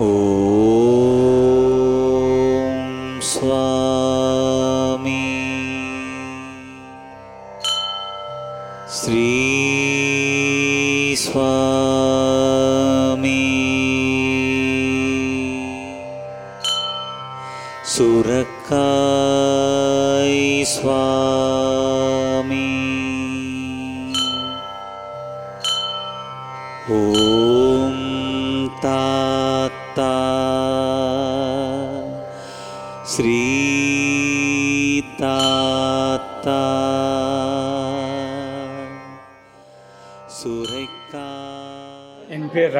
ॐ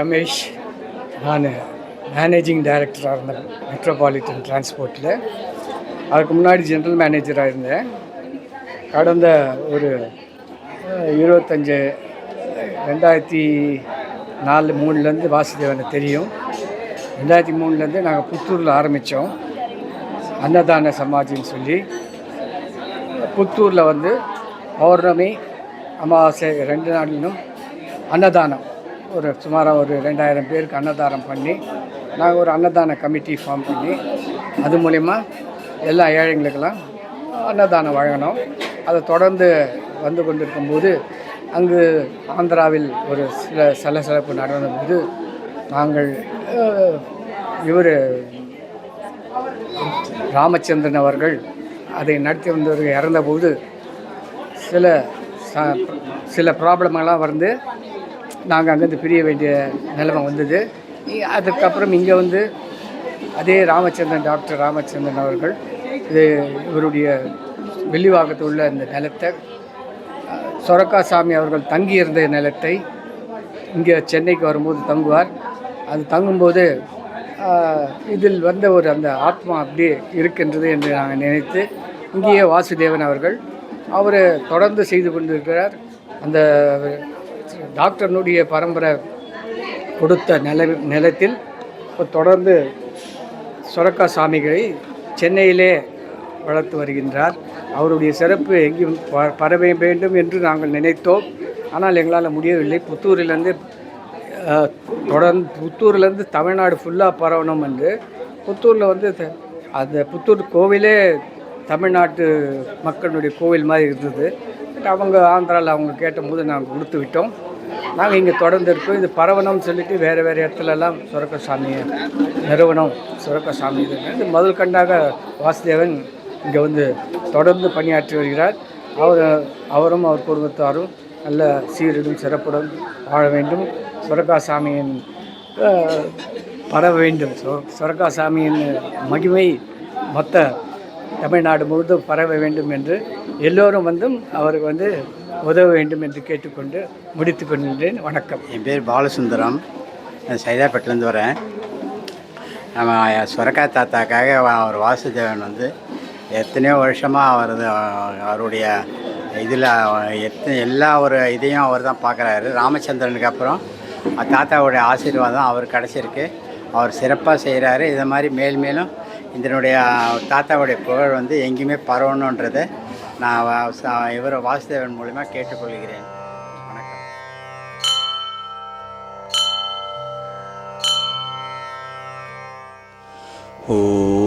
ரமேஷ். நான் மேனேஜிங் டைரக்டராக இருந்தேன் மெட்ரோபாலிட்டன் டிரான்ஸ்போர்ட்டில் அதுக்கு முன்னாடி ஜென்ரல் மேனேஜராக இருந்தேன். கடந்த ஒரு இருபத்தஞ்சு ரெண்டாயிரத்தி நாலு மூணுலேருந்து வாசுதேவனை தெரியும். ரெண்டாயிரத்தி மூணுலேருந்து நாங்கள் புத்தூரில் ஆரம்பித்தோம் அன்னதான சமாஜின்னு சொல்லி. புத்தூரில் வந்து பௌர்ணமி அமாவாசை ரெண்டு நாளிலும் அன்னதானம். ஒரு சுமாராக ஒரு ரெண்டாயிரம் பேருக்கு அன்னதானம் பண்ணி நாங்கள் ஒரு அன்னதான கமிட்டி ஃபார்ம் பண்ணி அது மூலிமா எல்லா ஏழைங்களுக்கெல்லாம் அன்னதானம் வழங்கினோம். அதை தொடர்ந்து வந்து கொண்டிருக்கும்போது அங்கு ஆந்திராவில் ஒரு சில சலசலப்பு நடந்தபோது நாங்கள் இவர் ராமச்சந்திரன் அவர்கள் அதை நடத்தி வந்தவர்கள் இறந்தபோது சில ச- சில ப்ராப்ளமெல்லாம் வந்து நாங்கள் அங்கேருந்து பிரிய வேண்டிய நிலைமை வந்தது. அதுக்கப்புறம் இங்கே வந்து அதே ராமச்சந்திரன் டாக்டர் ராமச்சந்திரன் அவர்கள் இது இவருடைய வெள்ளிவாகத்தில் உள்ள இந்த நிலத்தை அஹ், சொரக்கா சாமி அவர்கள் தங்கியிருந்த நிலத்தை இங்கே சென்னைக்கு வரும்போது தங்குவார். அது தங்கும்போது இதில் வந்த ஒரு அந்த ஆத்மா அப்படியே இருக்கின்றது என்று நாங்கள் நினைத்து இங்கேயே வாசுதேவன் அவர்கள் அவர் தொடர்ந்து செய்து கொண்டிருக்கிறார். அந்த டாக்டர்னுடைய பரம்பரை கொடுத்த நில நிலத்தில் தொடர்ந்து சொரக்கா சாமிகளை சென்னையிலே வளர்த்து வருகின்றார். அவருடைய சிறப்பு எங்கேயும் ப- பரவ வேண்டும் என்று நாங்கள் நினைத்தோம். ஆனால் எங்களால் முடியவில்லை. புத்தூரிலேருந்து தொடர்ந்து புத்தூர்லேருந்து தமிழ்நாடு ஃபுல்லாக பரவணும் என்று புத்தூரில் வந்து த- அந்த புத்தூர் கோவிலே தமிழ்நாட்டு மக்களுடைய கோவில் மாதிரி இருந்தது. பட் அவங்க ஆந்திராவில் அவங்க கேட்டபோது நாங்கள் கொடுத்து விட்டோம். நாங்கள் இங்கே தொடர்ந்து இருக்கோம். இது பரவணம்னு சொல்லிட்டு வேறு வேறு இடத்துலலாம் சுரக்க சாமி நிறுவனம் சுரக்க சாமி இது. இது முதல் கண்டாக வாசுதேவன் இங்கே வந்து தொடர்ந்து பணியாற்றி வருகிறார். அவர் அவரும் அவர் குடும்பத்தாரும் நல்ல சீரிடும் சிறப்புடன் வாழ வேண்டும். சுரக்கா சாமியின் பரவ வேண்டும். சுரக்கா சாமியின் மகிமை மற்ற தமிழ்நாடு முழுவதும் பரவ வேண்டும் என்று எல்லோரும் வந்தும் அவருக்கு வந்து உதவ வேண்டும் என்று கேட்டுக்கொண்டு முடித்து கொள்கின்றேன். வணக்கம். என் பேர் பாலசுந்தரம். நான் சைதாப்பேட்டிலேருந்து வரேன். நம்ம சுரக்கா தாத்தாக்காக அவர் வாசுதேவன் வந்து எத்தனையோ வருஷமாக அவரது அவருடைய இதில் எத்தனை எல்லா ஒரு இதையும் அவர் தான் பார்க்குறாரு. ராமச்சந்திரனுக்கு அப்புறம் தாத்தாவுடைய ஆசீர்வாதம் அவர் கிடச்சிருக்கு. அவர் சிறப்பாக செய்கிறாரு. இதை மாதிரி மேல் மேலும் இதனுடைய தாத்தாவுடைய புகழ் வந்து எங்கேயுமே பரவணுன்றதை நான் இவரை வாசுதேவன் மூலிமா கேட்டுக்கொள்கிறேன். வணக்கம்.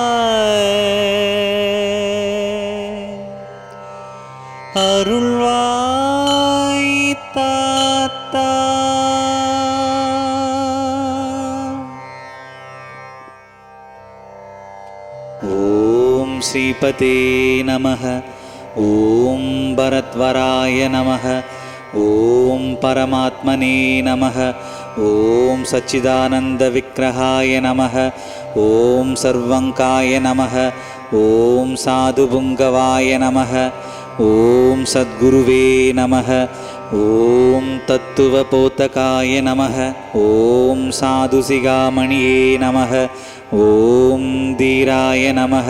गणपते नमः। ॐ भरद्वराय नमः। ॐ परमात्मने नमः। ॐ सच्चिदानन्दविग्रहाय नमः। ॐ सर्वङ्काय नमः। ॐ साधुपुङ्गवाय नमः। ॐ सद्गुरुवे नमः। ॐ तत्त्वपोतकाय नमः। ॐ साधुसिगामणिये नमः। ॐ धीराय नमः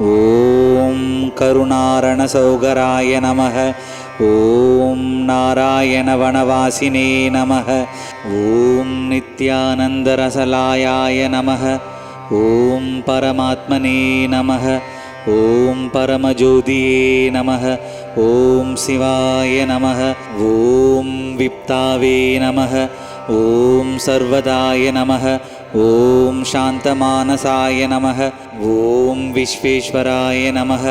ஓம் கருணாரணசௌகராய நமக. ஓம் நாராயணவனவாசினே நமக. ஓம் நித்யானந்தரசலாயாய நமக. ஓம் பரமாத்மனே நமக. ஓம் பரமஜோதியே நமக. ஓம் சிவாய நமக. ஓம் விப்தாவே நமக. ஓம் சர்வதாய நமக. ஓம் சாந்தமானசாய நமக. ॐ विश्वेश्वराय नमः।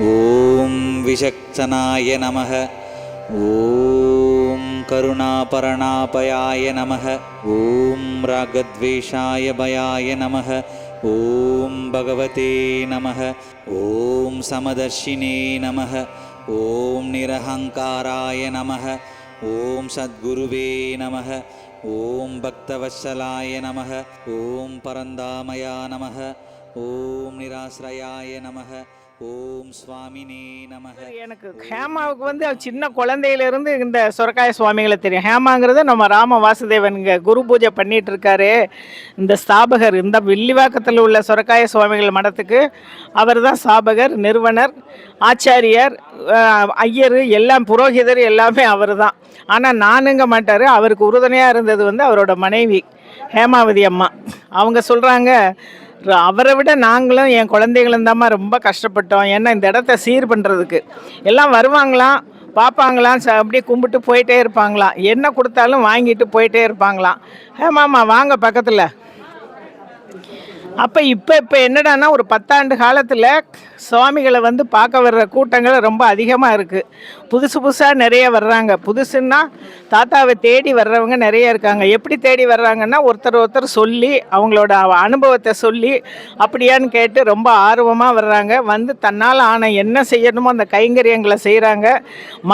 ॐ विचक्षणाय नमः। ॐ करुणापरणापयाय नमः। ॐ रागद्वेषाय भयाय नमः। ॐ भगवते नमः। ॐ समदर्शिने नमः। ॐ निरहङ्काराय नमः। ॐ सद्गुरुवे नमः। ॐ भक्तवत्सलाय नमः। ॐ परन्दामया नमः ஓம் நிராசிரயாய நமக. ஓம் சுவாமினே நமக. எனக்கு ஹேமாவுக்கு வந்து சின்ன குழந்தையிலேருந்து இந்த சொரக்காய சுவாமிகளை தெரியும். ஹேமாங்கிறது நம்ம ராம வாசுதேவனுங்க குரு பூஜை பண்ணிகிட்டு இருக்காரு இந்த ஸ்தாபகர் இந்த வில்லிவாக்கத்தில் உள்ள சுரக்காய சுவாமிகள் மடத்துக்கு அவர் தான் ஸ்தாபகர் நிறுவனர் ஆச்சாரியர் ஐயர் எல்லாம் புரோகிதர் எல்லாமே அவர் தான் ஆனால் நானுங்க மாட்டார் அவருக்கு உறுதுணையாக இருந்தது வந்து அவரோட மனைவி ஹேமாவதி அம்மா. அவங்க சொல்கிறாங்க அவரை விட நாங்களும் என் குழந்தைகளும் தாம்மா ரொம்ப கஷ்டப்பட்டோம். ஏன்னா இந்த இடத்த சீர் பண்ணுறதுக்கு எல்லாம் வருவாங்களாம் பார்ப்பாங்களாம். ச அப்படியே கும்பிட்டு போயிட்டே இருப்பாங்களாம். என்ன கொடுத்தாலும் வாங்கிட்டு போயிட்டே இருப்பாங்களாம். ஏமாம்மா வாங்க பக்கத்தில். அப்போ இப்போ இப்போ என்னடான்னா ஒரு பத்தாண்டு காலத்தில் சுவாமிகளை வந்து பார்க்க வர்ற கூட்டங்கள் ரொம்ப அதிகமாக இருக்குது புதுசு புதுசாக நிறைய வர்றாங்க. புதுசுன்னா தாத்தாவை தேடி வர்றவங்க நிறைய இருக்காங்க. எப்படி தேடி வர்றாங்கன்னா ஒருத்தர் ஒருத்தர் சொல்லி அவங்களோட அனுபவத்தை சொல்லி அப்படியான்னு கேட்டு ரொம்ப ஆர்வமாக வர்றாங்க. வந்து தன்னால் ஆன என்ன செய்யணுமோ அந்த கைங்கரியங்களை செய்கிறாங்க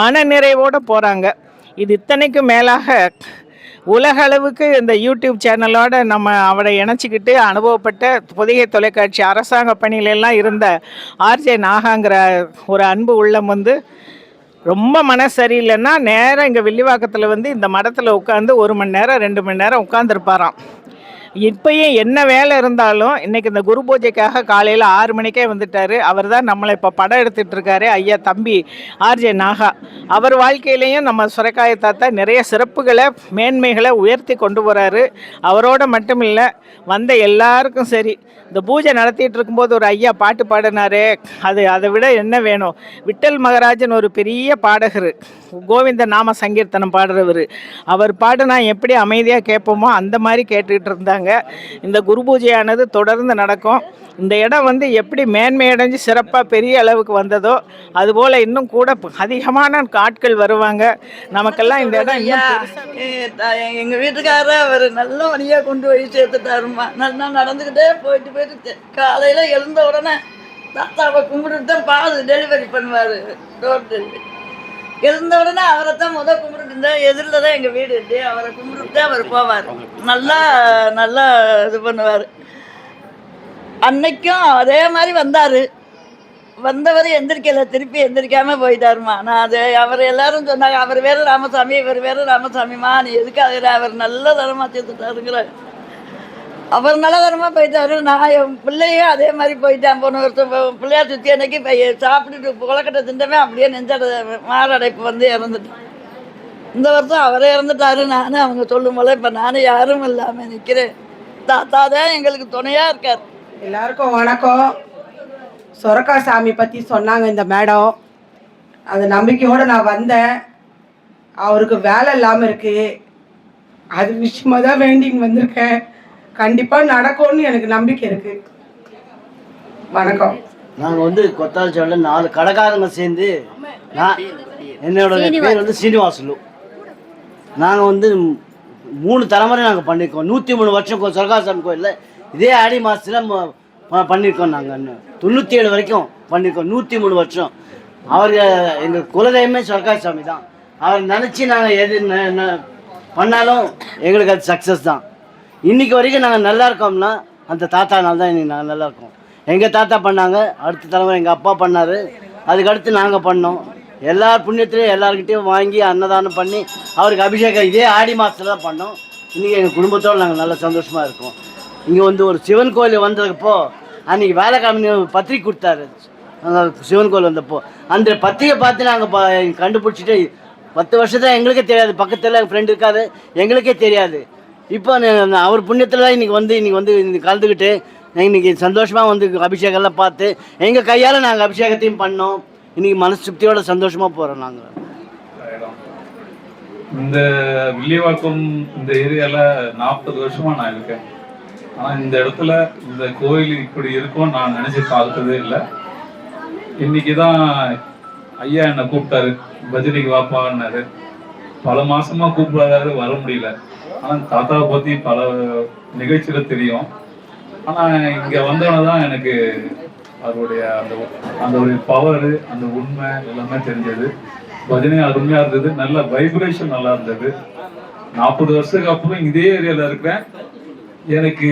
மன நிறைவோடு போகிறாங்க இது இத்தனைக்கும் மேலாக உலக அளவுக்கு இந்த யூடியூப் சேனலோட நம்ம அவரை இணைச்சிக்கிட்டு அனுபவப்பட்ட புதிய தொலைக்காட்சி அரசாங்க பணியிலெல்லாம் இருந்த ஆர்ஜே நாகாங்கிற ஒரு அன்பு உள்ளம் வந்து ரொம்ப மனசு சரியில்லைன்னா நேராக இங்கே வில்லிவாக்கத்தில் வந்து இந்த மடத்தில் உட்காந்து ஒரு மணி நேரம் ரெண்டு மணி நேரம் உட்காந்துருப்பாராம் இப்பயும் என்ன வேலை இருந்தாலும் இன்னைக்கு இந்த குரு பூஜைக்காக காலையில் ஆறு மணிக்கே வந்துட்டாரு. அவர் தான் நம்மளை இப்போ படம் எடுத்துட்டு இருக்காரு ஐயா தம்பி ஆர்ஜே நாகா. அவர் வாழ்க்கையிலையும் நம்ம சுரக்காய தாத்தா நிறைய சிறப்புகளை மேன்மைகளை உயர்த்தி கொண்டு போகிறாரு அவரோட மட்டும் இல்லை வந்த எல்லாருக்கும் சரி. இந்த பூஜை நடத்திட்டு இருக்கும்போது ஒரு ஐயா பாட்டு பாடினாரு. அது அதை விட என்ன வேணும்? விட்டல் மகராஜன் ஒரு பெரிய பாடகர். கோவிந்த நாம சங்கீர்த்தனம் பாடுறவர். அவர் பாடுனா எப்படி அமைதியாக கேட்போமோ அந்த மாதிரி கேட்டுக்கிட்டு இருந்தாங்க. இந்த குரு பூஜையானது தொடர்ந்து நடக்கும். இந்த இடம் வந்து எப்படி மேன்மை அடைஞ்சு சிறப்பாக பெரிய அளவுக்கு வந்ததோ அதுபோல் இன்னும் கூட அதிகமான ஆட்கள் வருவாங்க. நமக்கெல்லாம் இந்த இடம் ஐயா இன்னும் எ- த- எங்க வீட்டுக்காரர் அவர் நல்ல வழியா கொண்டு போய் சேர்த்துட்டாருமா நல்லா நடந்துக்கிட்டே போயிட்டு போயிட்டு காலையில எழுந்த உடனே தாத்தாவை கும்பிட்டுட்டு தான் பால் டெலிவரி பண்ணுவார். டோர் டெலிவரி இருந்த உடனே அவரை தான் முத கும்பிட்டு இருந்தேன். எதிரில் தான் எங்கள் வீடு இருந்து அவரை கும்பிட்டு தான் அவர் போவார். நல்லா நல்லா இது பண்ணுவார். அன்னைக்கும் அதே மாதிரி வந்தார். வந்தவர் எந்திரிக்கல. திருப்பி எந்திரிக்காம போயிட்டாருமா. நான் அது அவர் எல்லாரும் சொன்னாங்க அவர் வேற ராமசாமி இவர் வேற ராமசாமிமா நீ எதுக்காக அவர் நல்ல தரமா சேர்த்துட்டாருங்கிற அவர் நல்ல போயிட்டாரு. நான் என் பிள்ளையும் அதே மாதிரி போயிட்டேன். போன வருஷம் பிள்ளையார் சுற்றி அன்னைக்கு சாப்பிட்டுட்டு குளக்கட்டை திண்டமே அப்படியே நெஞ்சட மாரடைப்பு வந்து இறந்துட்டேன் இந்த வருஷம் அவரே இறந்துட்டாரு. நானும் அவங்க சொல்லும் போல இப்போ நானும் யாரும் இல்லாமல் நிற்கிறேன் தாத்தா தான் எங்களுக்கு துணையாக இருக்கார். எல்லாருக்கும் வணக்கம். சொரக்கா சாமி பற்றி சொன்னாங்க இந்த மேடம். அந்த நம்பிக்கையோடு நான் வந்தேன். அவருக்கு வேலை இல்லாமல் இருக்குது அது விஷயமா தான் வேண்டின்னு வந்திருக்கேன். கண்டிப்பாக நடக்கும்னு எனக்கு நம்பிக்கை இருக்குது வணக்கம். நாங்கள் வந்து கொத்தாச்சோட நாலு கடைக்காரங்க சேர்ந்து நான் என்னோட பேர் வந்து சீனிவாசலு நாங்கள் வந்து மூணு தலைமுறை நாங்கள் பண்ணியிருக்கோம் நூற்றி மூணு வருஷம் சொர்க்காசாமி கோயிலில் இதே ஆடி மாதத்தில் பண்ணியிருக்கோம் நாங்கள் தொண்ணூற்றி ஏழு வரைக்கும் பண்ணியிருக்கோம் நூற்றி மூணு வருஷம். அவர் எங்கள் குலதெய்வமே சொர்க்காய் சாமி தான் அவர் நினச்சி நாங்கள் எது பண்ணாலும் எங்களுக்கு அது சக்ஸஸ் தான். இன்னைக்கு வரைக்கும் நாங்கள் நல்லா இருக்கோம்னா அந்த தாத்தானால தான் இன்றைக்கி நாங்கள் நல்லா இருக்கோம். எங்கள் தாத்தா பண்ணாங்க அடுத்த தலைமுறை எங்கள் அப்பா பண்ணார். அதுக்கடுத்து நாங்கள் பண்ணோம். எல்லார் புண்ணியத்திலையும் எல்லாருக்கிட்டையும் வாங்கி அன்னதானம் பண்ணி அவருக்கு அபிஷேகம் இதே ஆடி மாதத்தில் தான் பண்ணோம். இன்றைக்கி எங்கள் குடும்பத்தோடு நாங்கள் நல்லா சந்தோஷமாக இருக்கோம். இங்கே வந்து ஒரு சிவன் கோயில் வந்ததுப்போ அன்றைக்கி வேலைக்கிழமை பத்திரிக்கை கொடுத்தாரு. நாங்கள் சிவன் கோயில் வந்தப்போ. அந்த பத்திரிக்கை பார்த்து நாங்கள் கண்டுபிடிச்சிட்டு பத்து வருஷத்தான் எங்களுக்கே தெரியாது. பக்கத்தில் ஃப்ரெண்டு இருக்காது எங்களுக்கே தெரியாது. இப்போ அவர் புண்ணியத்தில் தான் இன்றைக்கி வந்து இன்றைக்கி வந்து இன்னைக்கு கலந்துக்கிட்டு இன்னைக்கு சந்தோஷமாக வந்து அபிஷேகம்லாம் பார்த்து எங்கள் கையால் நாங்கள் அபிஷேகத்தையும் பண்ணோம். இன்றைக்கி மனசு திருப்தியோட சந்தோஷமாக போகிறோம் நாங்கள் இடம் இந்த வில்லிவாக்கம் இந்த ஏரியால நாற்பது வருஷமா நான் இருக்கேன். ஆனா இந்த இடத்துல இந்த கோயில் இப்படி இருக்கும்னு நான் நினைச்சு பார்த்ததே இல்லை. இன்னைக்கு தான் ஐயா என்னை கூப்பிட்டாரு. பஜனைக்கு வாப்பான்னாரு. பல மாசமா கூப்பிடாதாரு வர முடியல. ஆனால் தாத்தாவை பற்றி பல நிகழ்ச்சியில் தெரியும். ஆனால் இங்கே வந்தோடனே தான் எனக்கு அவருடைய அந்த அந்த ஒரு பவர் அந்த உண்மை எல்லாமே தெரிஞ்சது. பஜனை அருமையாக இருந்தது. நல்ல வைப்ரேஷன் நல்லா இருந்தது. நாற்பது வருஷத்துக்கு அப்புறம் இதே ஏரியாவில் இருக்கிறேன். எனக்கு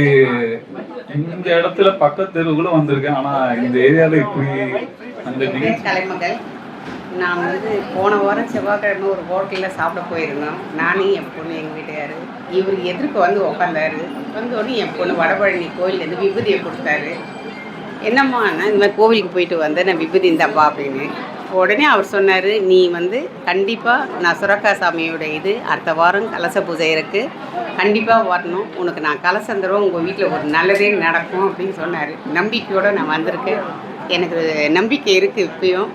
இந்த இடத்துல பக்கத்து தெருவு கூட வந்திருக்கேன். ஆனால் இந்த ஏரியாவில் இப்படி அந்த நிகழ்ச்சி நான் வந்து போன வாரம் செவ்வாய்க்கிழமை ஒரு ஹோட்டலில் சாப்பிட போயிருந்தோம். நானும் என் பொண்ணு எங்கள் வீட்டுக்காரு. இவர் எதிர்க்க வந்து உக்காந்தாரு. வந்தோடனே என் பொண்ணு வடபழனி கோயிலேருந்து விபூதியை கொடுத்தாரு. என்னம்மா நான் இந்த மாதிரி கோவிலுக்கு போயிட்டு வந்தேன் நான் விபூதி இந்தாப்பா அப்படின்னு. உடனே அவர் சொன்னார் நீ வந்து கண்டிப்பாக நான் சுரக்கா சாமியோட இது அடுத்த வாரம் கலச பூஜை இருக்குது கண்டிப்பாக வரணும். உனக்கு நான் கலசம் உங்கள் வீட்டில் ஒரு நல்லதே நடக்கும் அப்படின்னு சொன்னார். நம்பிக்கையோடு நான் வந்திருக்கேன். எனக்கு நம்பிக்கை இருக்குது இப்பயும்.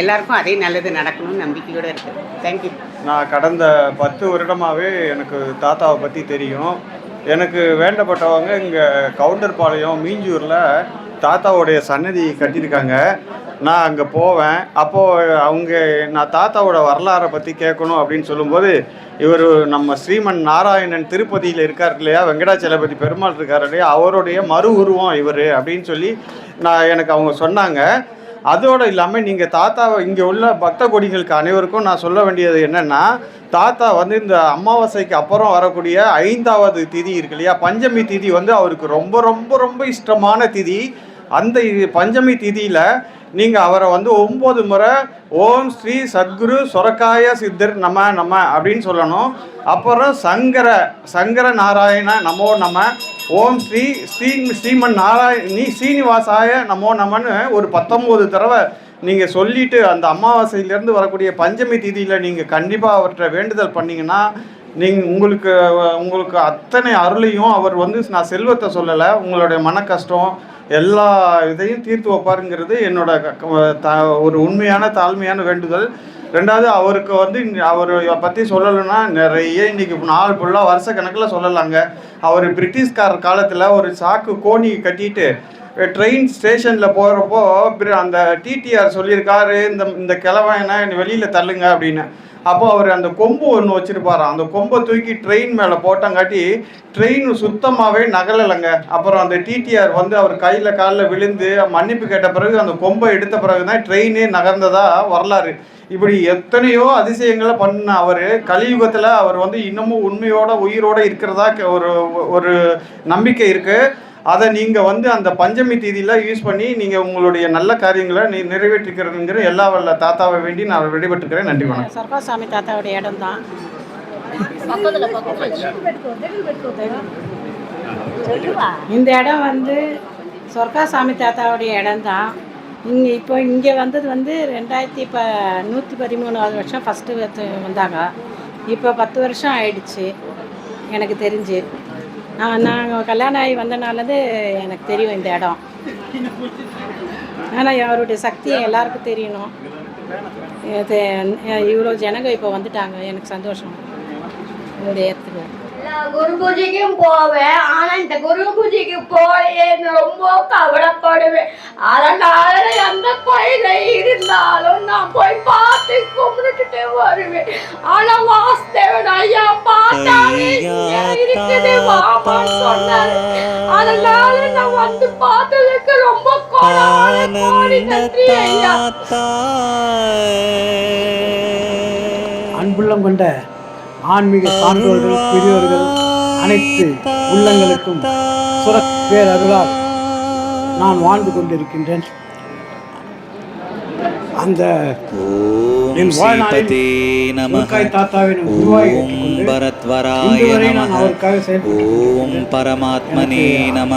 எல்லாருக்கும் அதே நல்லது நடக்கணும்னு நம்பிக்கையோடு இருக்குது தேங்க்யூ நான் கடந்த பத்து வருடமாகவே எனக்கு தாத்தாவை பற்றி தெரியும். எனக்கு வேண்டப்பட்டவங்க இங்கே கவுண்டர்பாளையம் மீஞ்சூரில் தாத்தாவுடைய சன்னதி கட்டியிருக்காங்க. நான் அங்கே போவேன். அப்போது அவங்க நான் தாத்தாவோட வரலாறை பற்றி கேட்கணும் அப்படின்னு சொல்லும்போது இவர் நம்ம ஸ்ரீமன் நாராயணன் திருப்பதியில் இருக்கார் இல்லையா வெங்கடாச்சலபதி பெருமாள் இருக்கார் இல்லையா அவருடைய மறு உருவம் இவர் அப்படின்னு சொல்லி நான் எனக்கு அவங்க சொன்னாங்க. அதோடு இல்லாமல் நீங்கள் தாத்தாவை இங்கே உள்ள பக்த கொடிகளுக்கு அனைவருக்கும் நான் சொல்ல வேண்டியது என்னென்னா தாத்தா வந்து இந்த அமாவாசைக்கு அப்புறம் வரக்கூடிய ஐந்தாவது திதி இருக்கு இல்லையா? பஞ்சமி திதி வந்து அவருக்கு ரொம்ப ரொம்ப ரொம்ப இஷ்டமான திதி. அந்த பஞ்சமி திதியில் நீங்கள் அவரை வந்து ஒம்பது முறை ஓம் ஸ்ரீ சத்குரு சொரக்காய சித்தர் நம நம அப்படின்னு சொல்லணும். அப்புறம் சங்கர சங்கர நாராயண நமோ நம ஓம் ஸ்ரீ ஸ்ரீ ஸ்ரீமன் நாராயணி ஸ்ரீனிவாசாய நமோ நமன்னு ஒரு பத்தொம்போது தடவை நீங்கள் சொல்லிட்டு அந்த அமாவாசையிலேருந்து வரக்கூடிய பஞ்சமி திதியில் நீங்கள் கண்டிப்பாக அவர்கிட்ட வேண்டுதல் பண்ணீங்கன்னா நீங்கள் உங்களுக்கு உங்களுக்கு அத்தனை அருளையும் அவர் வந்து நான் செல்வத்தை சொல்லலை உங்களுடைய மன கஷ்டம் எல்லா இதையும் தீர்த்து வைப்பாருங்கிறது என்னோட க- த ஒரு உண்மையான தாழ்மையான வேண்டுதல். ரெண்டாவது அவருக்கு வந்து அவர் பற்றி சொல்லலைன்னா நிறைய இன்றைக்கி நாள் ஃபுல்லாக வருஷ கணக்கில் சொல்லலாங்க. அவர் பிரிட்டிஷ்காரர் காலத்தில் ஒரு சாக்கு கோணி கட்டிட்டு ட்ரெயின் ஸ்டேஷனில் போகிறப்போ அந்த டிடிஆர் சொல்லியிருக்காரு இந்த இந்த கிழவனை வெளியில் தள்ளுங்க அப்படின்னு. அப்போ அவர் அந்த கொம்பு ஒன்று வச்சிருப்பாராம் அந்த கொம்பை தூக்கி ட்ரெயின் மேலே போட்டங்காட்டி ட்ரெயின் சுத்தமாகவே நகலலைங்க. அப்புறம் அந்த டிடிஆர் வந்து அவர் கையில் காலில் விழுந்து மன்னிப்பு கேட்ட பிறகு அந்த கொம்பை எடுத்த பிறகு தான் ட்ரெயினே நகர்ந்ததாக வரலாறு. இப்படி எத்தனையோ அதிசயங்களை பண்ண அவர். கலியுகத்தில் அவர் வந்து இன்னமும் உண்மையோட உயிரோடு இருக்கிறதா ஒரு ஒரு நம்பிக்கை இருக்குது அதை நீங்கள் வந்து அந்த பஞ்சமி தேதியில் யூஸ் பண்ணி நீங்கள் உங்களுடைய நல்ல காரியங்களை நீ நிறைவேற்றிக்கிறதுங்கிற எல்லா வல்ல தாத்தாவை வேண்டி நான் விடைபெற்றுக்கிறேன். நன்றி வணக்கம். சர்வாசாமி தாத்தாவுடைய இடம் தான் இந்த இடம் வந்து சொர்க்காசாமி தாத்தாவுடைய இடம் தான் இங்கே இப்போ இங்கே வந்தது வந்து ரெண்டாயிரத்தி இப்போ நூற்றி பதிமூணாவது வருஷம் ஃபஸ்ட்டு வந்தாங்க. இப்போ பத்து வருஷம் ஆயிடுச்சு எனக்கு தெரிஞ்சு. நாங்கள் கல்யாணம் ஆகி வந்தனாலேருந்து எனக்கு தெரியும் இந்த இடம். ஆனால் அவருடைய சக்தி எல்லாருக்கும் தெரியணும். இது இவ்வளோ ஜனங்க இப்போ வந்துட்டாங்க. எனக்கு சந்தோஷம். இந்த இடத்துக்கு. நான் குரு பூஜைக்கும் போவேன். ஆனா இந்த குரு பூஜைக்கு போயேன்னு ரொம்ப கவலைப்படுவேன். அதனால எந்த கோயில இருந்தாலும் நான் போய் பார்த்து கும்பிட்டுட்டு வருவேன். ஆனா வாசுதேவன் ஐயா பார்த்தாலே இங்க இருக்குது வாமான்னு சொன்னாரு. அதனால நான் வந்து பார்த்ததுக்கு ரொம்ப கோடான கோடி நன்றி ஐயா. அன்புள்ளம் கொண்ட ஆன்மீக சான்றோர்கள் பெரியோர்கள் அனைத்து உள்ளங்களுக்கும் சுர பேரருளால் நான் வாழ்ந்து கொண்டிருக்கின்றேன். அந்த ஓம் ஸ்ரீபதே நம தாத்தாவை ஓம் பரத்வராய நம ஓம் பரமாத்மனே நம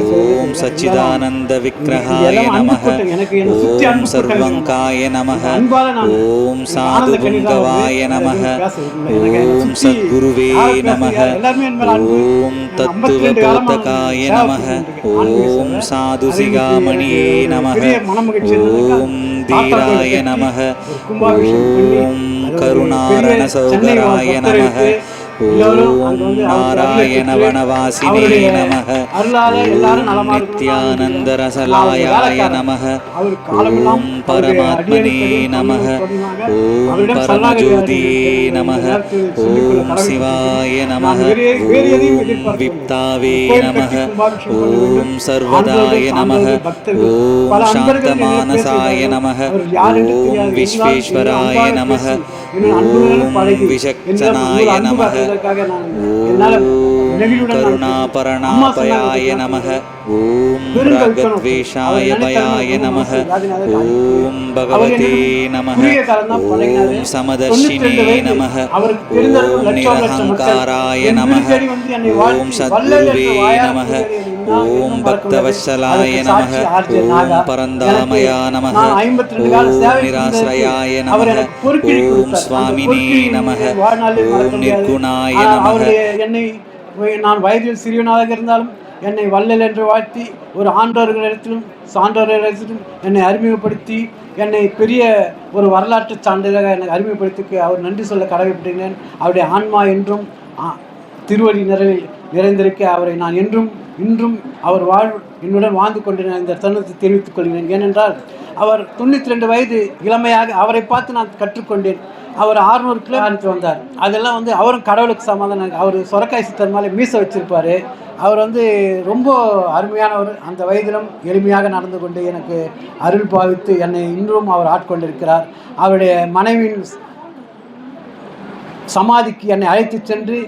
ஓம் சச்சிதானந்த விக்கிரகாய நம ஓம் சர்வங்காய நம ஓம் சாது. புங்கவாய நம ஓம் சத்குருவே? நம. ஓம் நான் 52 காலமா தத்துவபோதகாய சேவை நம ஓம். சாது சிகாமணியே நம ஓம் தீராய கோயிலுக்கு நம ஒரு கும்பாபிஷேகம் பண்ணி, ஓம் கருணாரண சௌகராய நம பக்தர்களுக்கு எல்லோரும் ஓம் நாராயண வனவாசினே அவருடைய நம அருளால எல்லாரும் நலமா இருக்கணும்னு நித்யானந்த ரசலாயாய வேலைக்காரன். நம அவர் காலமெல்லாம் ஓம் பரமாத்மனே அடியடிப்படி நம சொன்னாங்க. ஓம் அவரிடம் பரமஜோதி சரணாகதி நம நேரத்தில் சொல்லிக்கொள்ள ஓம். சிவாய நம நான் வேறு- வேறு எதையும் ஓம். விப்தாவே கோயில் நம கட்டி கும்பாபிஷேகம் பண்ண வேண்டும். ஓம் சர்வதாய ஆண்களுக்கு, நம ஆண்களுக்கு, பக்தர்கள். ஓம் சாந்தமானசாய பேசுகிறார்கள். நம அவர் யார் என்று ஓம். விஸ்வேஸ்வராய இருந்தாலும் நம என்னை அன்பாக பேசி, என்னை அன்புடன் பழகி, ஓம் விஷக்சனாய ஒரு காட்டுவதற்காக நான் கருணாபரணாபயாய நம ஓம் ராகத்வேஷாய பயாய நம ஓம் பகவதே நம ஓம் சமதர்ஷினே நம ஓம் நிரஹங்காராய நம ஓம் சத்குருவே நம ஓம் பக்தவத்சலாய நம ஓம் பரந்தாமயா நம ஓம் நிராசிரயாய நம ஓம் சுவாமினே நம ஓம் நிர்குணாய நம அவருடைய என்னை நான் வயதில் சிறியவனாக இருந்தாலும் என்னை வள்ளல் என்று வாழ்த்தி ஒரு ஆண்டவர்களிடத்திலும் சான்றோர்களிடத்திலும் என்னை அறிமுகப்படுத்தி என்னை பெரிய ஒரு வரலாற்று சான்றிதழாக என்னை அறிமுகப்படுத்தி அவர் நன்றி சொல்ல கடமைப்பட்டிருக்கிறேன். அவருடைய ஆன்மா என்றும் திருவடி நிழலில் நிறைந்திருக்க அவரை நான் என்றும் இன்றும் அவர் வாழ் என்னுடன் வாழ்ந்து கொண்டிருந்த இந்த தருணத்தை தெரிவித்துக் கொள்கிறேன். ஏனென்றால் அவர் தொண்ணூற்றி ரெண்டு வயது இளமையாக அவரை பார்த்து நான் கற்றுக்கொண்டேன். அவர் ஆறுநூறு கிலோ அனுப்பி வந்தார். அதெல்லாம் வந்து அவரும் கடவுளுக்கு சமாதானம் அவர் சொரக்காய் சித்தர் மேலே மீசை அவர் வந்து ரொம்ப அருமையானவர். அந்த வயதிலும் எளிமையாக நடந்து கொண்டு எனக்கு அருள் பாவித்து என்னை இன்றும் அவர் ஆட்கொண்டிருக்கிறார். அவருடைய மனைவியின் சமாதிக்கு என்னை அழைத்து சென்று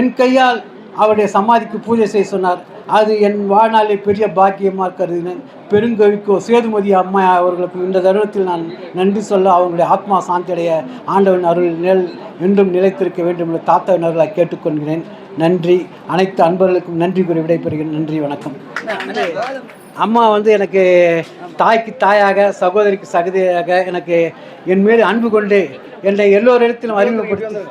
என் கையால் அவருடைய சமாதிக்கு பூஜை செய்ய சொன்னார். அது என் வாழ்நாளில் பெரிய பாக்கியமாக கருதினேன். பெருங்கவிக்கோ சேதுமதி அம்மா அவர்களுக்கு இந்த தருணத்தில் நான் நன்றி சொல்ல அவங்களுடைய ஆத்மா சாந்தியடைய ஆண்டவன் அருள் நிழல் என்றும் நிலைத்திருக்க வேண்டும் என்று தாத்தவன் அவர்களை கேட்டுக்கொள்கிறேன். நன்றி. அனைத்து அன்பர்களுக்கும் நன்றி கூறி விடைபெறுகிறேன். நன்றி வணக்கம். அம்மா வந்து எனக்கு தாய்க்கு தாயாக சகோதரிக்கு சகோதரியாக எனக்கு என் மீது அன்பு கொண்டு என்னை எல்லோரிடத்திலும் அறிமுகப்படுத்தி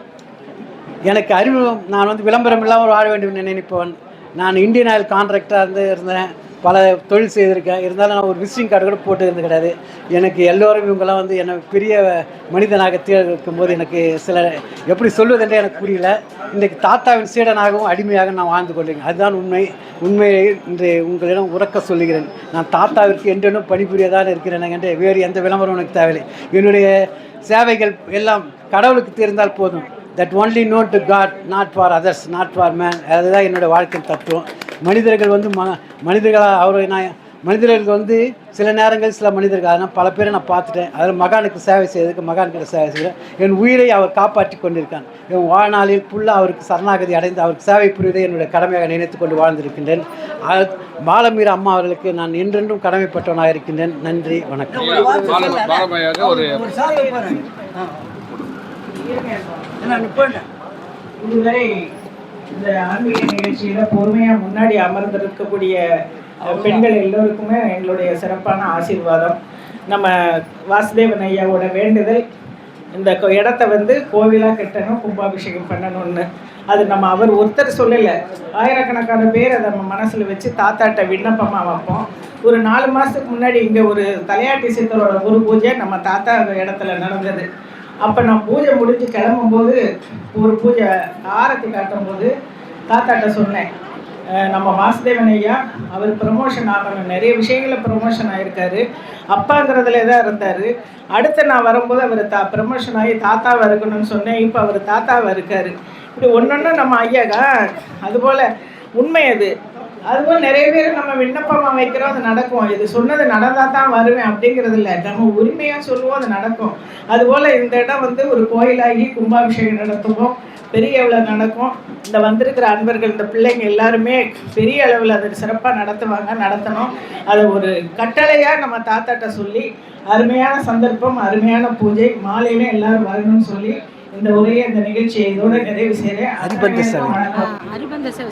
எனக்கு அறிமுகம் நான் வந்து விளம்பரம் இல்லாமல் வாழ வேண்டும் என்று நினைப்பவன் நான் இந்தியன் ஆயில் கான்ட்ராக்டாக இருந்து இருந்தேன். பல தொழில் செய்திருக்கேன். இருந்தாலும் நான் ஒரு விசிட்டிங் கார்டு கூட போட்டுருந்து கிடையாது. எனக்கு எல்லோரும் இவங்கெல்லாம் வந்து என்னை பெரிய மனிதனாக தேர்ந்தெடுக்கும் போது எனக்கு சில எப்படி சொல்வதென்றே எனக்கு புரியல. இன்றைக்கு தாத்தாவின் சீடனாகவும் அடிமையாக நான் வாழ்ந்து கொள்கிறேன் அதுதான் உண்மை. உண்மையை இன்று உங்களிடம் உறக்க சொல்லுகிறேன். நான் தாத்தாவிற்கு என்றென்னும் பணிபுரியதான் இருக்கிறேன் என்று வேறு எந்த விளம்பரம் எனக்கு தேவையில்லை. என்னுடைய சேவைகள் எல்லாம் கடவுளுக்கு தெரிந்தால் போதும். That only known to God not for others not for man அதுதான் என்னோட வாழ்க்கை தத்துவம். மனிதர்கள் வந்து ம மனிதர்களாக அவரை நான் மனிதர்களுக்கு வந்து சில நேரங்கள் சில மனிதர்கள் அதனால் பல பேரை நான் பார்த்துட்டேன். அதில் மகானுக்கு சேவை செய்ததுக்கு மகானுக்கு சேவை செய்கிறேன் என் உயிரை அவர் காப்பாற்றி கொண்டிருக்கான். என் வாழ்நாளில் ஃபுல்லாக அவருக்கு சரணாகதி அடைந்து அவருக்கு சேவை புரிவதை என்னுடைய கடமையாக நினைத்து கொண்டு வாழ்ந்திருக்கின்றேன். அது பாலமீர அம்மா அவர்களுக்கு நான் என்றென்றும் கடமைப்பட்டவனாக இருக்கின்றேன். நன்றி வணக்கம். இதுவரை இந்த ஆன்மீக நிகழ்ச்சியில பொறுமையா முன்னாடி அமர்ந்திருக்கக்கூடிய பெண்கள் எல்லோருக்குமே எங்களுடைய சிறப்பான ஆசீர்வாதம். நம்ம வாசுதேவன் ஐயாவோட வேண்டுதல் இந்த இடத்த வந்து கோவிலாக கட்டணும் கும்பாபிஷேகம் பண்ணணும்னு. அது நம்ம அவர் ஒருத்தர் சொல்லலை. ஆயிரக்கணக்கான பேர் அதை நம்ம மனசில் வச்சு தாத்தாட்ட விண்ணப்பமாக வைப்போம். ஒரு நாலு மாதத்துக்கு முன்னாடி இங்கே ஒரு தலையாட்டி சித்தரோட குரு பூஜை நம்ம தாத்தா இடத்துல நடந்தது. அப்போ நான் பூஜை முடிஞ்சு கிளம்பும்போது ஒரு பூஜை ஆரத்தி காட்டும்போது தாத்தாட்ட சொன்னேன். நம்ம வாசுதேவன் ஐயா அவர் ப்ரமோஷன் ஆகணும். நிறைய விஷயங்களில் ப்ரமோஷன் ஆகியிருக்காரு அப்பாங்கிறதுல தான் இருந்தார். அடுத்து நான் வரும்போது அவர் தா ப்ரமோஷன் ஆகி தாத்தாவாக இருக்கணும்னு சொன்னேன். இப்போ அவர் தாத்தாவாக இருக்கார். இப்படி ஒன்று நம்ம ஐயாக்கா அதுபோல் உண்மை அது. அதுபோல் நிறைய பேர் நம்ம விண்ணப்பமாக வைக்கிறோம் அது நடக்கும். இது சொன்னது நடந்தால் தான் வருவேன் அப்படிங்கிறது இல்லை. நம்ம உரிமையாக சொல்லுவோம் அது நடக்கும். அதுபோல் இந்த இடம் வந்து ஒரு கோயிலாகி கும்பாபிஷேகம் நடத்துவோம். பெரிய அளவில் நடக்கும். இந்த வந்திருக்கிற அன்பர்கள் இந்த பிள்ளைங்க எல்லாருமே பெரிய அளவில் அதை சிறப்பாக நடத்துவாங்க நடத்தணும். அதை ஒரு கட்டளையாக நம்ம தாத்தாட்ட சொல்லி அருமையான சந்தர்ப்பம் அருமையான பூஜை. மாலையில எல்லாரும் வரணும்னு சொல்லி இந்த உரையை இந்த நிகழ்ச்சியை இதோட நிறைவு செய்கிறேன் அரிபந்த சேவை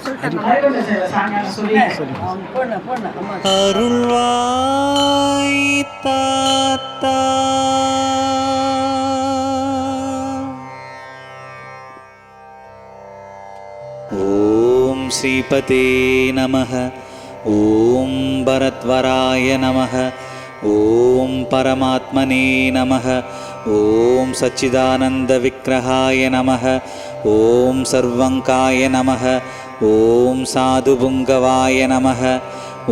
அருள்வாய் ஸ்ரீபதே நம ஓம் பரத்வராய நம ஓம் பரமாத்மனே நம ॐ सच्चिदानन्दविग्रहाय नमः ॐ सर्वङ्काय नमः ॐ साधुभुङ्गवाय नमः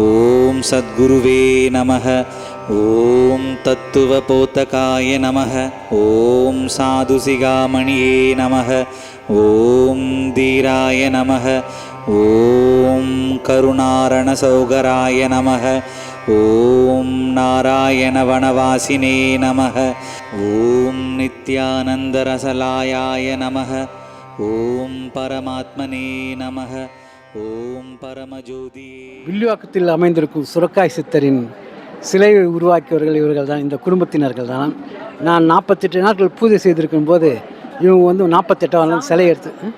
ॐ सद्गुरुवे नमः ॐ तत्त्वपोतकाय नमः ॐ साधुसिगामणिये नमः ॐ धीराय नमः ॐ करुणारणसौगराय नमः ॐ नारायणवनवासिने नमः ॐ नित्यानन्दरसलायाय नमः ॐ परमात्मने नमः ॐ परमज्योतिये வில்லிவாக்கத்தில் அமைந்திருக்கும் சுரக்காய் சித்தரின் சிலையை உருவாக்கியவர்கள் இவர்கள் தான் இந்த குடும்பத்தினர்கள் தான் நான் நாற்பத்தெட்டு நாட்கள் பூஜை செய்திருக்கும் போது இவங்க வந்து நாற்பத்தெட்டாவது நாள் சிலை எடுத்து ம்,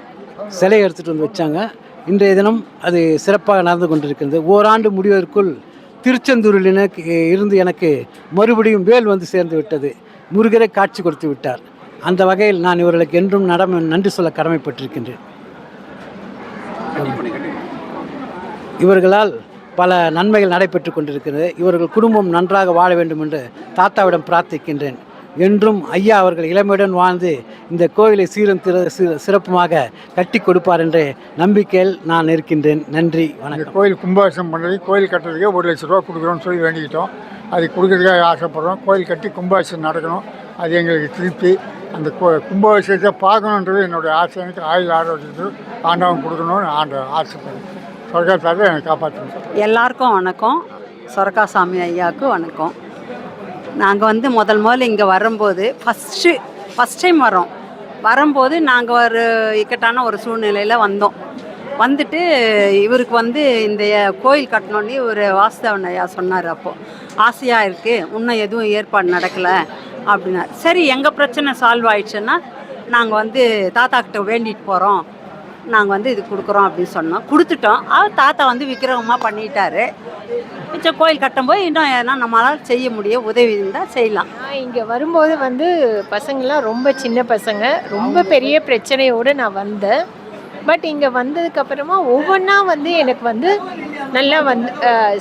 சிலை எடுத்துகிட்டு வந்து வச்சாங்க இன்றைய தினம் அது சிறப்பாக நடந்து கொண்டிருக்கிறது ஓராண்டு முடிவதற்குள் திருச்செந்தூரில் எனக்கு இருந்து எனக்கு மறுபடியும் வேல் வந்து சேர்ந்து விட்டது. முருகரை காட்சி கொடுத்து விட்டார். அந்த வகையில் நான் இவர்களுக்கு என்றும் நடமை நன்றி சொல்ல கடமைப்பட்டிருக்கின்றேன். இவர்களால் பல நன்மைகள் நடைபெற்று கொண்டிருக்கிறது. இவர்கள் குடும்பம் நன்றாக வாழ வேண்டும் என்று தாத்தாவிடம் பிரார்த்திக்கின்றேன். என்றும் ஐயா அவர்கள் இளமையுடன் வாழ்ந்து இந்த கோவிலை சீரும் சிறப்புமாக கட்டி கொடுப்பார் என்ற நம்பிக்கையில் நான் இருக்கின்றேன் நன்றி வணக்கம். கோயில் கும்பாபிஷேகம் பண்ணுறது கோயில் கட்டுறதுக்கே ஒரு லட்ச ரூபா கொடுக்குறோம்னு சொல்லி வேண்டிக்கிட்டோம். அது கொடுக்கறதுக்காக ஆசைப்படுறோம். கோயில் கட்டி கும்பாபிஷேகம் நடக்கணும். அது எங்களுக்கு திருப்தி. அந்த கோ கும்பாபிஷேகத்தை பார்க்கணுன்றது என்னுடைய ஆசை. எனக்கு ஆயுள் ஆரோக்கியத்துக்கு ஆண்டவன் கொடுக்கணும்னு ஆண்ட ஆசைப்படுறேன். சொர்க்கத்தாரை என்னை காப்பாற்றணும் எல்லாருக்கும் வணக்கம். சொரக்காசாமி ஐயாவுக்கு வணக்கம். நாங்கள் வந்து முதல் முதல்ல இங்கே வரும்போது ஃபஸ்ட்டு ஃபஸ்ட் டைம் வரோம் வரும்போது நாங்கள் ஒரு இக்கட்டான ஒரு சூழ்நிலையில் வந்தோம். வந்துட்டு இவருக்கு வந்து இந்த கோயில் கட்டணுன்னு ஒரு வாசுதேவனையா சொன்னார் அப்போது ஆசையாக இருக்குது இன்னும் எதுவும் ஏற்பாடு நடக்கலை அப்படின்னார். சரி எங்கள் பிரச்சனை சால்வ் ஆயிடுச்சுன்னா நாங்கள் வந்து தாத்தா கிட்ட வேண்டிட்டு போகிறோம் நாங்கள் வந்து இது கொடுக்குறோம் அப்படின்னு சொன்னோம். கொடுத்துட்டோம். அவர் தாத்தா வந்து விக்கிரகமாக பண்ணிட்டாரு. மிச்சம் கோயில் கட்டும்போது இன்னும் ஏன்னா நம்மளால் செய்ய முடியும் உதவி இருந்தால் செய்யலாம். இங்கே வரும்போது வந்து பசங்களாம் ரொம்ப சின்ன பசங்க. ரொம்ப பெரிய பிரச்சனையோடு நான் வந்தேன். பட் இங்கே வந்ததுக்கப்புறமா ஒவ்வொன்றா வந்து எனக்கு வந்து நல்லா வந்து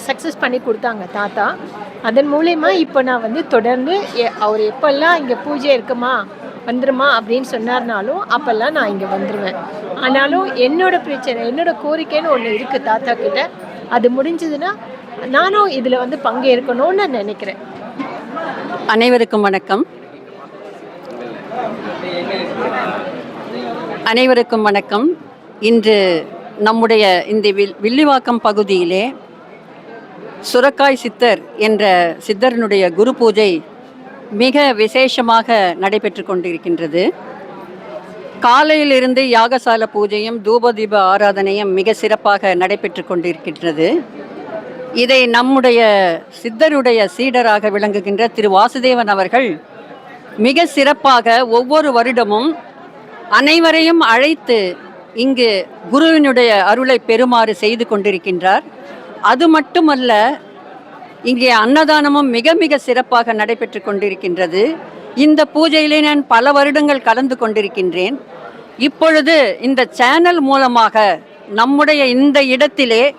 சக்ஸஸ் பண்ணி கொடுத்தாங்க தாத்தா. அதன் மூலயமா இப்போ நான் வந்து தொடர்ந்து எ- அவர் எப்போல்லாம் இங்கே பூஜை இருக்குமா வந்துருமா அப்படின்னு சொன்னார்னாலும் அப்போல்லாம் நான் இங்கே வந்துடுவேன் ஆனாலும் என்னோட பிரச்சனை என்னோட கோரிக்கைன்னு ஒன்று இருக்குது தாத்தா கிட்ட. அது முடிஞ்சதுன்னா நானும் இதில் வந்து பங்கேற்கணும்னு நினைக்கிறேன். அனைவருக்கும் வணக்கம். அனைவருக்கும் வணக்கம். இன்று நம்முடைய இந்த வில் வில்லிவாக்கம் பகுதியிலே சுரக்காய் சித்தர் என்ற சித்தரனுடைய குரு பூஜை மிக விசேஷமாக நடைபெற்று கொண்டிருக்கின்றது. காலையிலிருந்து யாகசால பூஜையும் தூபதீப ஆராதனையும் மிக சிறப்பாக நடைபெற்று கொண்டிருக்கின்றது. இதை நம்முடைய சித்தருடைய சீடராக விளங்குகின்ற திரு வாசுதேவன் அவர்கள் மிக சிறப்பாக ஒவ்வொரு வருடமும் அனைவரையும் அழைத்து இங்கு குருவினுடைய அருளை பெறுமாறு செய்து கொண்டிருக்கின்றார். அது மட்டுமல்ல இங்கே அன்னதானமும் மிக மிக சிறப்பாக நடைபெற்று கொண்டிருக்கின்றது. இந்த பூஜையிலே நான் பல வருடங்கள் கலந்து கொண்டிருக்கின்றேன். இப்பொழுது இந்த சேனல் மூலமாக நம்முடைய இந்த இடத்திலே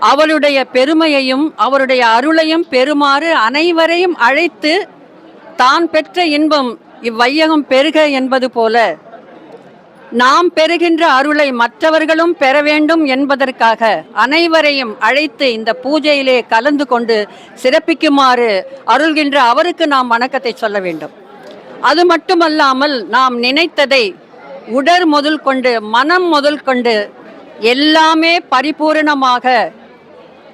அவருடைய பெருமையையும் அவருடைய அருளையும் பெறுமாறு அனைவரையும் அழைத்து தான் பெற்ற இன்பம் இவ்வையகம் பெருக என்பது போல நாம் பெறுகின்ற அருளை மற்றவர்களும் பெற வேண்டும் என்பதற்காக அனைவரையும் அழைத்து இந்த பூஜையிலே கலந்து கொண்டு சிறப்பிக்குமாறு அருள்கின்ற அவருக்கு நாம் வணக்கத்தை சொல்ல வேண்டும். அது மட்டுமல்லாமல் நாம் நினைத்ததை உடற் முதல் கொண்டு மனம் முதல் கொண்டு எல்லாமே பரிபூரணமாக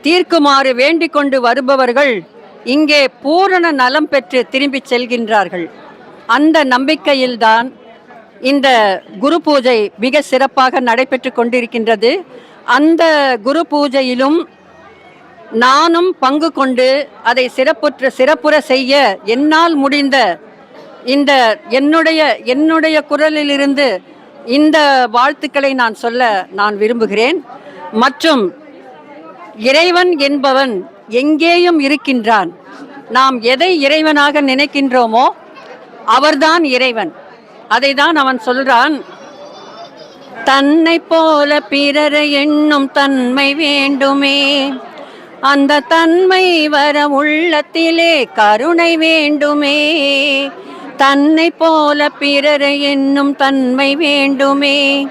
தீர்க்குமாறு வேண்டிக் கொண்டு வருபவர்கள் இங்கே பூரண நலம் பெற்று திரும்பிச் செல்கின்றார்கள். அந்த நம்பிக்கையில்தான் இந்த குரு பூஜை மிக சிறப்பாக நடைபெற்று கொண்டிருக்கின்றது. அந்த குரு பூஜையிலும் நானும் பங்கு கொண்டு அதை சிறப்புற்ற சிறப்புற செய்ய என்னால் முடிந்த இந்த என்னுடைய என்னுடைய குரலிலிருந்து இந்த வாழ்த்துக்களை நான் சொல்ல நான் விரும்புகிறேன். மற்றும் இறைவன் என்பவன் எங்கேயும் இருக்கின்றான். நாம் எதை இறைவனாக நினைக்கின்றோமோ அவர்தான் இறைவன். அதை தான் அவன் சொல்றான். தன்னை போல பிறரை எண்ணும் தன்மை வேண்டுமே. அந்த தன்மை வர உள்ளத்திலே கருணை வேண்டுமே. தன்னை போல பிறரை எண்ணும் தன்மை வேண்டுமே.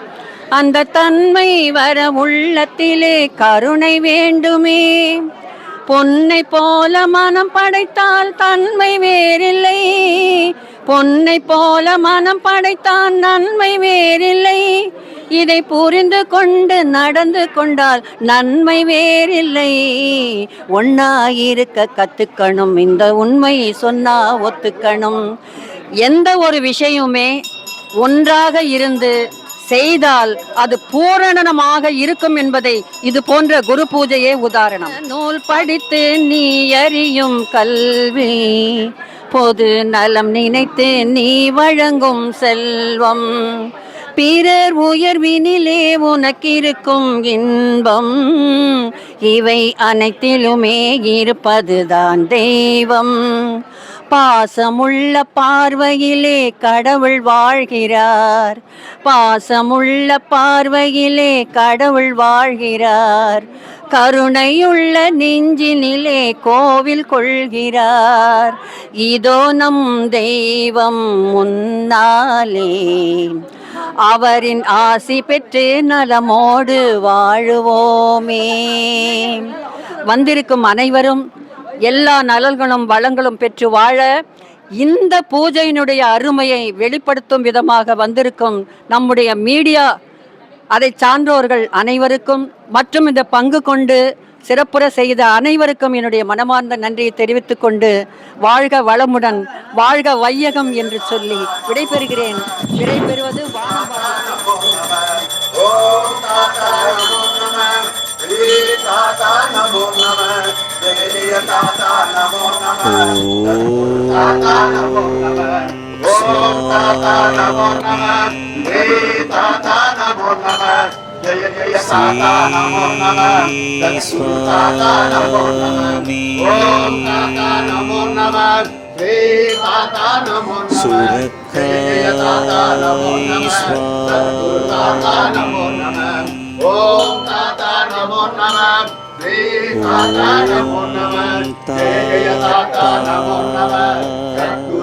அந்த தன்மை வர உள்ளத்திலே கருணை வேண்டுமே. பொன்னை போல மனம் படைத்தால் தன்மை வேறில்லை. பொன்னை போல மனம் படைத்தான் நன்மை வேறில்லை. இதை புரிந்து கொண்டு நடந்து கொண்டால் நன்மை வேறில்லை. ஒன்னாயிருக்க கத்துக்கணும் இந்த உண்மையை சொன்னா ஒத்துக்கணும். எந்த ஒரு விஷயமுமே ஒன்றாக இருந்து செய்தால் அது பூரணமாக இருக்கும் என்பதை இது போன்ற குரு பூஜையே உதாரணம். நூல் படித்து நீ அறியும் கல்வி. பொது நலம் நினைத்து நீ வழங்கும் செல்வம். பிறர் உயர்வினிலே உனக்கிருக்கும் இன்பம். இவை அனைத்திலுமே இருப்பதுதான் தெய்வம். பாசமுள்ள பார்வையிலே கடவுள் வாழ்கிறார். பாசமுள்ள பார்வையிலே கடவுள் வாழ்கிறார். கருணையுள்ள நெஞ்சினிலே கோவில் கொள்கிறார். இதோ நம் தெய்வம் முன்னாலே. அவரின் ஆசி பெற்று நலமோடு வாழுவோமே. வந்திருக்கும் அனைவரும் எல்லா நலன்களும் வளங்களும் பெற்று வாழ இந்த பூஜையினுடைய அருமையை வெளிப்படுத்தும் விதமாக வந்திருக்கும் நம்முடைய மீடியா அதை சான்றோர்கள் அனைவருக்கும் மற்றும் இந்த பங்கு கொண்டு சிறப்புற செய்த அனைவருக்கும் என்னுடைய மனமார்ந்த நன்றியை தெரிவித்துக் கொண்டு வாழ்க வளமுடன் வாழ்க வையகம் என்று சொல்லி விடைபெறுகிறேன். விடைபெறுவது నమో నమ. నమో నమ. జయ జయ తాత నమో నమ. జయ తాత నమో నమ.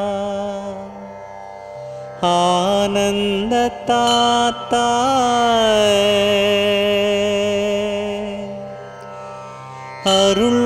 ஆனந்த தாத்தா அருள்